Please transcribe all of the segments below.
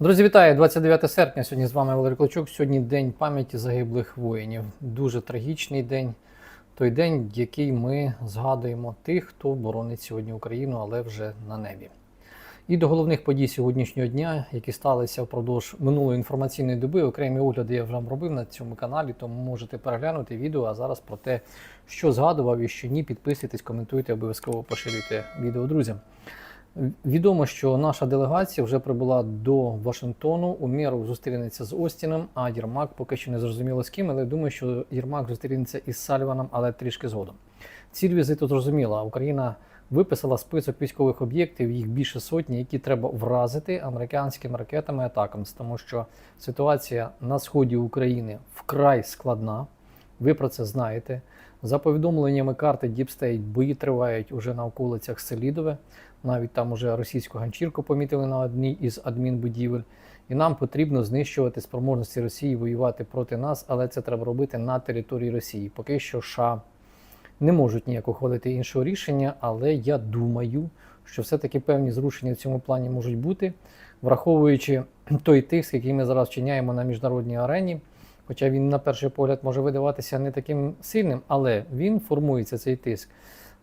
Друзі, вітаю! 29 серпня. Сьогодні з вами Валерій Клочок. Сьогодні день пам'яті загиблих воїнів. Дуже трагічний день. Той день, який ми згадуємо тих, хто боронить сьогодні Україну, але вже на небі. І до головних подій сьогоднішнього дня, які сталися впродовж минулої інформаційної доби, окремі огляди я вже робив на цьому каналі, тому можете переглянути відео. А зараз про те, що згадував і що ні, підписуйтесь, коментуйте, обов'язково поширюйте відео друзям. Відомо, що наша делегація вже прибула до Вашингтону. У міру зустрінеться з Остіном, а Єрмак поки що не зрозуміло з ким, але думаю, що Єрмак зустрінеться із Саліваном, але трішки згодом. Ціль візиту зрозуміла. Україна виписала список військових об'єктів, їх більше сотні, які треба вразити американськими ракетами атакам, тому що ситуація на сході України вкрай складна. Ви про це знаєте. За повідомленнями карти State, бої тривають уже на околицях Селідове. Навіть там уже російську ганчірку помітили на одній із адмінбудівель. І нам потрібно знищувати спроможності Росії воювати проти нас, але це треба робити на території Росії. Поки що США не можуть ніяк ухвалити іншого рішення, але я думаю, що все-таки певні зрушення в цьому плані можуть бути, враховуючи той тиск, який ми зараз вчиняємо на міжнародній арені. Хоча він на перший погляд може видаватися не таким сильним, але він формується цей тиск,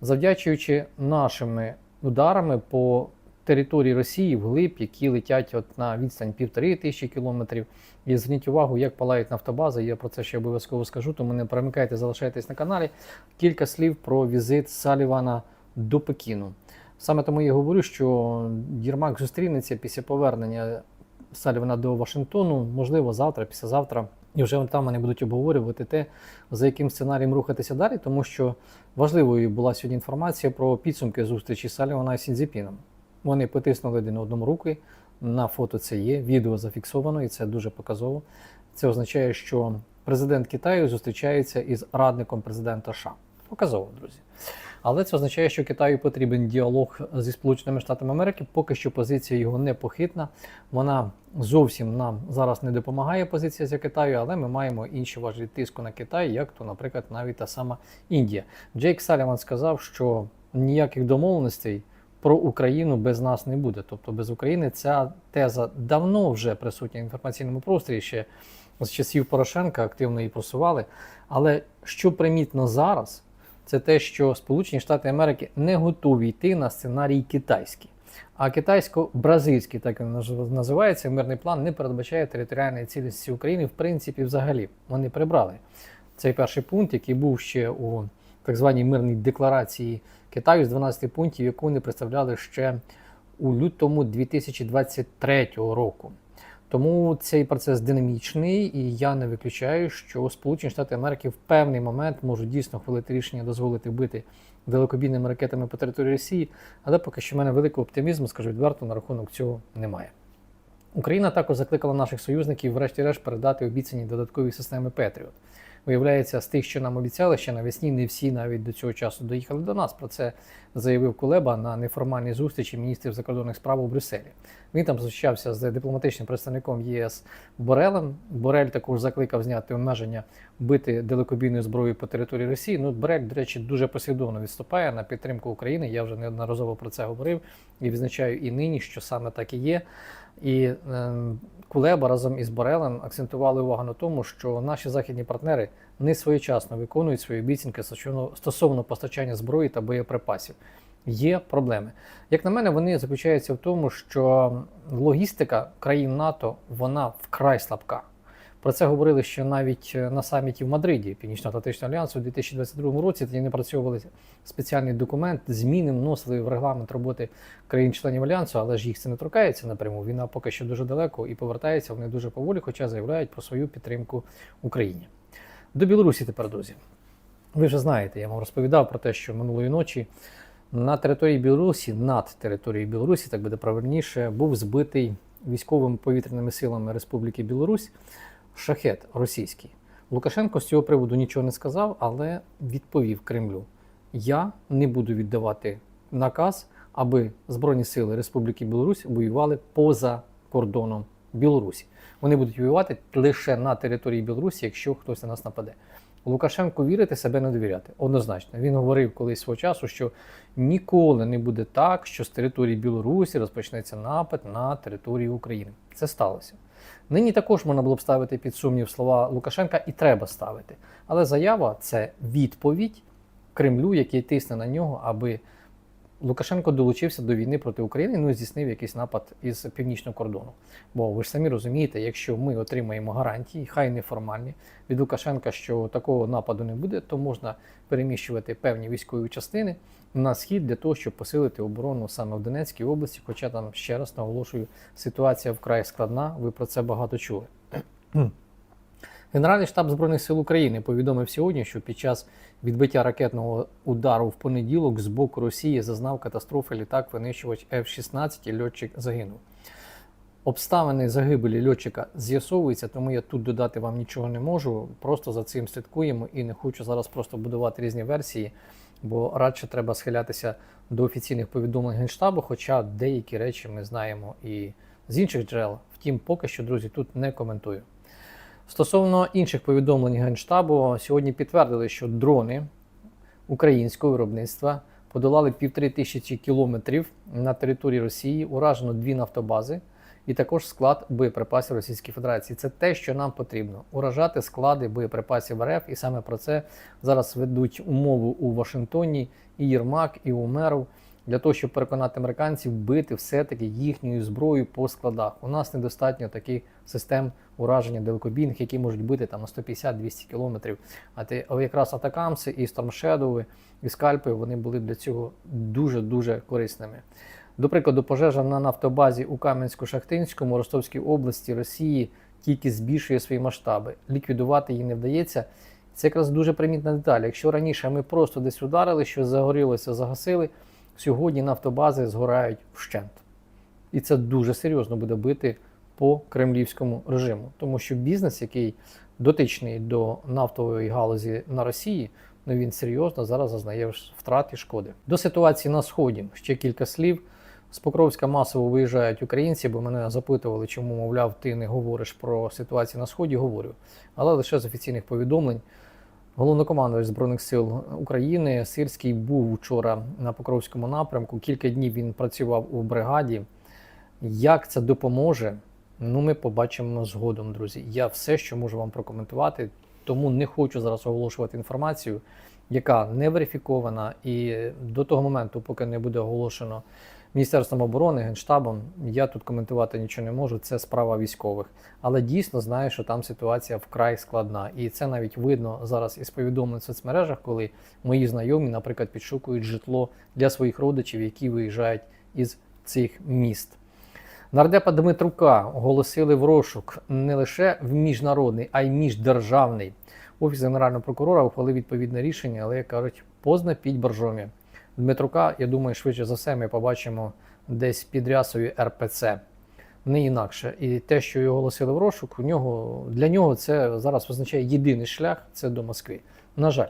завдячуючи нашими ударами по території Росії вглиб, які летять от на відстань півтори тисячі кілометрів. І зверніть увагу, як палають нафтобази. Я про це ще обов'язково скажу, тому не перемикайте, залишайтесь на каналі. Кілька слів про візит Салівана до Пекіну. Саме тому я говорю, що Єрмак зустрінеться після повернення Салівана до Вашингтону, можливо, завтра, післязавтра. І вже там вони будуть обговорювати те, за яким сценарієм рухатися далі, тому що важливою була сьогодні інформація про підсумки зустрічі Салівана і Сінзіпіном. Вони потиснули один одному руки. На фото це є, відео зафіксовано, і це дуже показово. Це означає, що президент Китаю зустрічається із радником президента США. Показово, друзі. Але це означає, що Китаю потрібен діалог зі Сполученими Штатами Америки. Поки що позиція його непохитна. Вона зовсім нам зараз не допомагає позиція за Китаю, але ми маємо інші важливі тиску на Китай, як то, наприклад, навіть та сама Індія. Джейк Саліван сказав, що ніяких домовленостей про Україну без нас не буде. Тобто без України ця теза давно вже присутня в інформаційному просторі. Ще з часів Порошенка активно її просували. Але що примітно зараз, це те, що Сполучені Штати Америки не готові йти на сценарій китайський. А китайсько-бразильський, так він називається, мирний план не передбачає територіальної цілісності України, в принципі, взагалі. Вони прибрали цей перший пункт, який був ще у так званій мирній декларації Китаю з 12 пунктів, яку вони представляли ще у лютому 2023 року. Тому цей процес динамічний, і я не виключаю, що Сполучені Штати Америки в певний момент можуть дійсно хвалити рішення дозволити бити далекобійними ракетами по території Росії, але поки що в мене великого оптимізму, скажу відверто, на рахунок цього немає. Україна також закликала наших союзників, врешті-решт, передати обіцяні додаткові системи Петріот. Виявляється, з тих, що нам обіцяли ще навесні, не всі навіть до цього часу доїхали до нас. Про це заявив Кулеба на неформальній зустрічі міністрів закордонних справ у Брюсселі. Він там зустрічався з дипломатичним представником ЄС Борелем. Борель також закликав зняти обмеження бити далекобійною зброєю по території Росії. Ну, Борель, до речі, дуже послідовно відступає на підтримку України. Я вже неодноразово про це говорив і відзначаю і нині, що саме так і є. І е, Кулеба разом із Борелем акцентували увагу на тому, що наші західні партнери не своєчасно виконують свої обіцянки стосовно постачання зброї та боєприпасів. Є проблеми. Як на мене, вони заключаються в тому, що логістика країн НАТО вона вкрай слабка. Про це говорили ще навіть на саміті в Мадриді Північно-Атлантичного альянсу у 2022 році. Тоді не працьовували спеціальний документ, зміни вносили в регламент роботи країн-членів альянсу, але ж їх це не торкається напряму. Війна поки що дуже далеко і повертається вони дуже поволі, хоча заявляють про свою підтримку Україні. До Білорусі тепер, друзі. Ви вже знаєте, я вам розповідав про те, що минулої ночі на території Білорусі, над територією Білорусі, так буде правильніше, був збитий військовими повітряними силами Республіки Білорусь шахет російський. Лукашенко з цього приводу нічого не сказав, але відповів Кремлю: я не буду віддавати наказ, аби Збройні сили Республіки Білорусь воювали поза кордоном Білорусі. Вони будуть воювати лише на території Білорусі, якщо хтось на нас нападе. Лукашенку вірити себе не довіряти. Однозначно. Він говорив колись свого часу, що ніколи не буде так, що з території Білорусі розпочнеться напад на територію України. Це сталося. Нині також можна було б ставити під сумнів слова Лукашенка, і треба ставити. Але заява це відповідь Кремлю, який тисне на нього, аби Лукашенко долучився до війни проти України, ну і здійснив якийсь напад із північного кордону. Бо ви ж самі розумієте, якщо ми отримаємо гарантії, хай неформальні, від Лукашенка, що такого нападу не буде, то можна переміщувати певні військові частини на схід для того, щоб посилити оборону саме в Донецькій області. Хоча там ще раз наголошую, ситуація вкрай складна. Ви про це багато чули. Генеральний штаб Збройних сил України повідомив сьогодні, що під час відбиття ракетного удару в понеділок з боку Росії зазнав катастрофи літак винищувач F-16 і льотчик загинув. Обставини загибелі льотчика з'ясовуються, тому я тут додати вам нічого не можу. Просто за цим слідкуємо і не хочу зараз просто будувати різні версії, бо радше треба схилятися до офіційних повідомлень Генштабу, хоча деякі речі ми знаємо і з інших джерел. Втім, поки що, друзі, тут не коментую. Стосовно інших повідомлень Генштабу, сьогодні підтвердили, що дрони українського виробництва подолали півтори тисячі кілометрів на території Росії, уражено дві нафтобази і також склад боєприпасів Російської Федерації. Це те, що нам потрібно уражати склади боєприпасів РФ, і саме про це зараз ведуть умову у Вашингтоні і Єрмак, і Умеров для того, щоб переконати американців бити все-таки їхньою зброєю по складах. У нас недостатньо таких систем ураження далекобійних, які можуть бити там на 150-200 кілометрів. А ти якраз атакамси і Стормшедови, і скальпи вони були для цього дуже дуже корисними. До прикладу, пожежа на нафтобазі у Кам'янську-Шахтинському, Ростовській області Росії тільки збільшує свої масштаби. Ліквідувати її не вдається. Це якраз дуже примітна деталь. Якщо раніше ми просто десь ударили, що загорілося, загасили, сьогодні нафтобази згорають вщент. І це дуже серйозно буде бити по кремлівському режиму, тому що бізнес, який дотичний до нафтової галузі на Росії, ну він серйозно зараз зазнає втрат і шкоди. До ситуації на сході ще кілька слів. З Покровська масово виїжджають українці, бо мене запитували, чому, мовляв, ти не говориш про ситуацію на сході. Говорю, але лише з офіційних повідомлень. Головнокомандувач Збройних сил України Сирський був вчора на Покровському напрямку. Кілька днів він працював у бригаді. Як це допоможе? Ну, ми побачимо згодом, друзі. Я все, що можу вам прокоментувати, тому не хочу зараз оголошувати інформацію, яка не верифікована, і до того моменту, поки не буде оголошено Міністерством оборони, Генштабом, я тут коментувати нічого не можу. Це справа військових. Але дійсно знаю, що там ситуація вкрай складна. І це навіть видно зараз із повідомлень в соцмережах, коли мої знайомі, наприклад, підшукують житло для своїх родичів, які виїжджають із цих міст. Нардепа Дмитрука оголосили в розшук не лише в міжнародний, а й міждержавний. Офіс генерального прокурора ухвалив відповідне рішення, але як кажуть, поздно піть боржомі. Дмитрука, я думаю, швидше за все, ми побачимо десь під рясою РПЦ. Не інакше. І те, що його оголосили в розшук, у нього для нього це зараз означає єдиний шлях це до Москви. На жаль,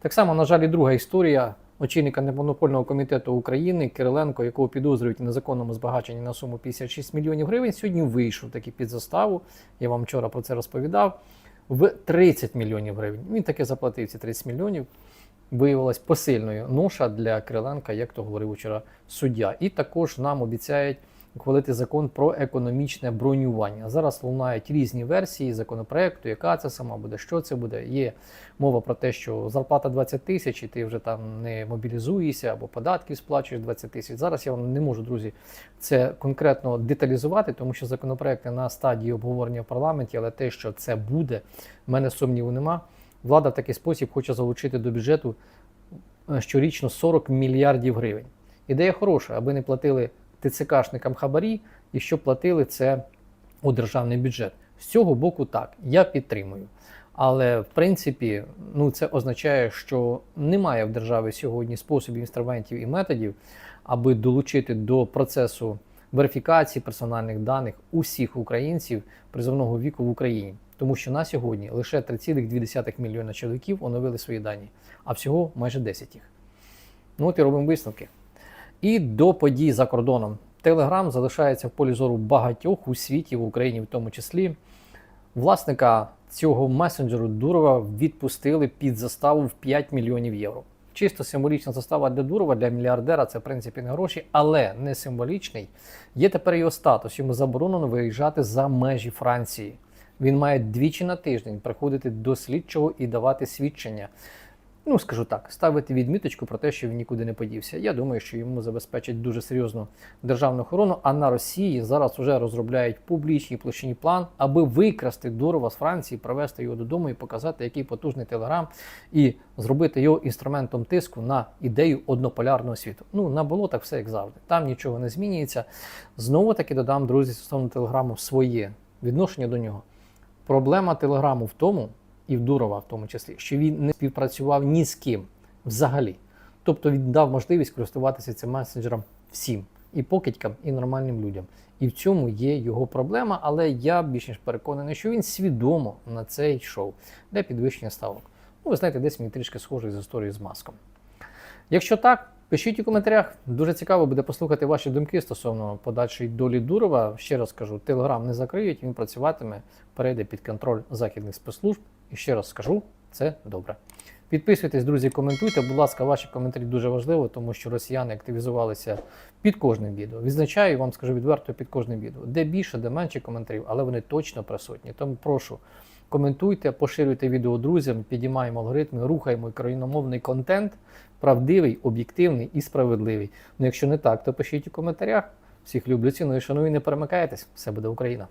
так само, на жаль, і друга історія очільника непонопольного комітету України Кириленко, якого підозрюють в незаконному збагаченні на суму 56 мільйонів гривень, сьогодні вийшов таки під заставу. Я вам вчора про це розповідав. В 30 мільйонів гривень. Він таки заплатив ці 30 мільйонів. Виявилась посильною ноша для Кириленка, як то говорив вчора суддя. І також нам обіцяють ухвалити закон про економічне бронювання. Зараз лунають різні версії законопроекту, яка це сама буде, що це буде. Є мова про те, що зарплата 20 тисяч, і ти вже там не мобілізуєшся або податків сплачуєш 20 тисяч. Зараз я вам не можу, друзі, це конкретно деталізувати, тому що законопроекти на стадії обговорення в парламенті, але те, що це буде, в мене сумніву нема. Влада в такий спосіб хоче залучити до бюджету е, щорічно 40 мільярдів гривень. Ідея хороша, аби не платили ТЦКшникам хабарі і щоб платили це у державний бюджет. З цього боку, так, я підтримую. Але в принципі, ну це означає, що немає в державі сьогодні способів, інструментів і методів, аби долучити до процесу верифікації персональних даних усіх українців призовного віку в Україні. Тому що на сьогодні лише 3,2 мільйона чоловіків оновили свої дані, а всього майже 10 їх. Ну от і робимо висновки. І до подій за кордоном. Телеграм залишається в полі зору багатьох у світі, в Україні в тому числі. Власника цього месенджеру Дурова відпустили під заставу в 5 мільйонів євро. Чисто символічна застава для Дурова, для мільярдера це в принципі не гроші, але не символічний. Є тепер його статус. Йому заборонено виїжджати за межі Франції. Він має двічі на тиждень приходити до слідчого і давати свідчення. Ну, скажу так, ставити відміточку про те, що він нікуди не подівся. Я думаю, що йому забезпечать дуже серйозну державну охорону. А на Росії зараз вже розробляють публічний площині план, аби викрасти Дурова з Франції, привезти його додому і показати, який потужний телеграм, і зробити його інструментом тиску на ідею однополярного світу. Ну на болотах все як завжди. Там нічого не змінюється. Знову таки додам, друзі, стосовно телеграму своє відношення до нього. Проблема телеграму в тому, і в Дурова в тому числі, що він не співпрацював ні з ким взагалі. Тобто він дав можливість користуватися цим месенджером всім, і покидькам, і нормальним людям. І в цьому є його проблема, але я більш ніж переконаний, що він свідомо на це йшов для підвищення ставок. Ну, ви знаєте, десь мені трішки схожий з історією з маском. Якщо так, пишіть у коментарях. Дуже цікаво буде послухати ваші думки стосовно подальшої долі Дурова. Ще раз скажу, телеграм не закриють, він працюватиме, перейде під контроль західних спецслужб. І ще раз скажу, це добре. Підписуйтесь, друзі, коментуйте. Будь ласка, ваші коментарі дуже важливо, тому що росіяни активізувалися під кожним відео. Відзначаю вам, скажу відверто, під кожним відео. Де більше, де менше коментарів, але вони точно присутні. Тому прошу. Коментуйте, поширюйте відео друзям, підіймаємо алгоритми, рухаємо україномовний контент, правдивий, об'єктивний і справедливий. Ну якщо не так, то пишіть у коментарях. Всіх люблю, ціную, шаную, не перемикайтесь. Все буде Україна.